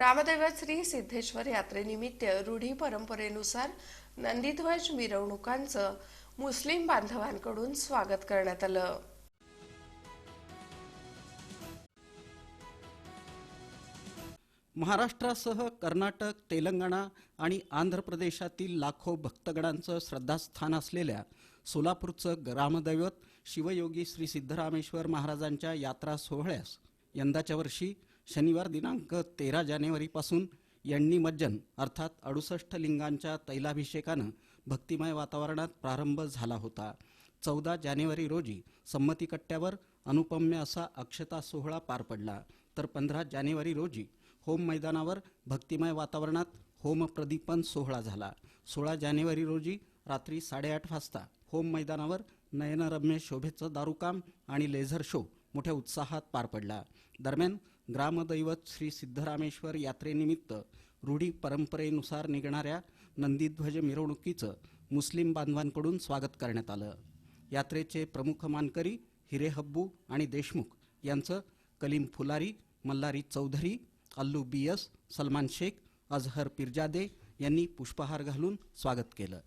रामदैवत श्री सिद्धेश्वर यात्रेनिमित्त रूढी परंपरेनुसार नंदीध्वज मिरवणुकांचं मुस्लिम बांधवांकडून स्वागत करण्यात आलं. महाराष्ट्रासह कर्नाटक तेलंगणा आणि आंध्र प्रदेशातील लाखो भक्तगणांचं श्रद्धास्थान असलेल्या सोलापूरचं ग्रामदैवत शिवयोगी श्री सिद्धरामेश्वर महाराजांच्या यात्रा सोहळ्यास यंदाच्या वर्षी शनिवार दिनांक तेरा जानेवारीपासून यांनी मज्जन अर्थात अडुसष्ट लिंगांच्या तैलाभिषेकानं भक्तिमय वातावरणात प्रारंभ झाला होता. चौदा जानेवारी रोजी संमतीकट्ट्यावर अनुपम्य असा अक्षता सोहळा पार पडला. तर पंधरा जानेवारी रोजी होम मैदानावर भक्तिमय वातावरणात होम प्रदीपन सोहळा झाला. सोळा जानेवारी रोजी रात्री साडेआठ वाजता होम मैदानावर नयनरम्य शोभेचं दारुकाम आणि लेझर शो मोठ्या उत्साहात पार पडला. दरम्यान ग्रामदैवत श्री सिद्धरामेश्वर यात्रेनिमित्त रूढी परंपरेनुसार निघणाऱ्या नंदीध्वज मिरवणुकीचं मुस्लिम बांधवांकडून स्वागत करण्यात आलं. यात्रेचे प्रमुख मानकरी हिरे हब्बू आणि देशमुख यांचं कलीम फुलारी मल्हारी चौधरी अल्लू बियस सलमान शेख अजहर पिरजादे यांनी पुष्पहार घालून स्वागत केलं.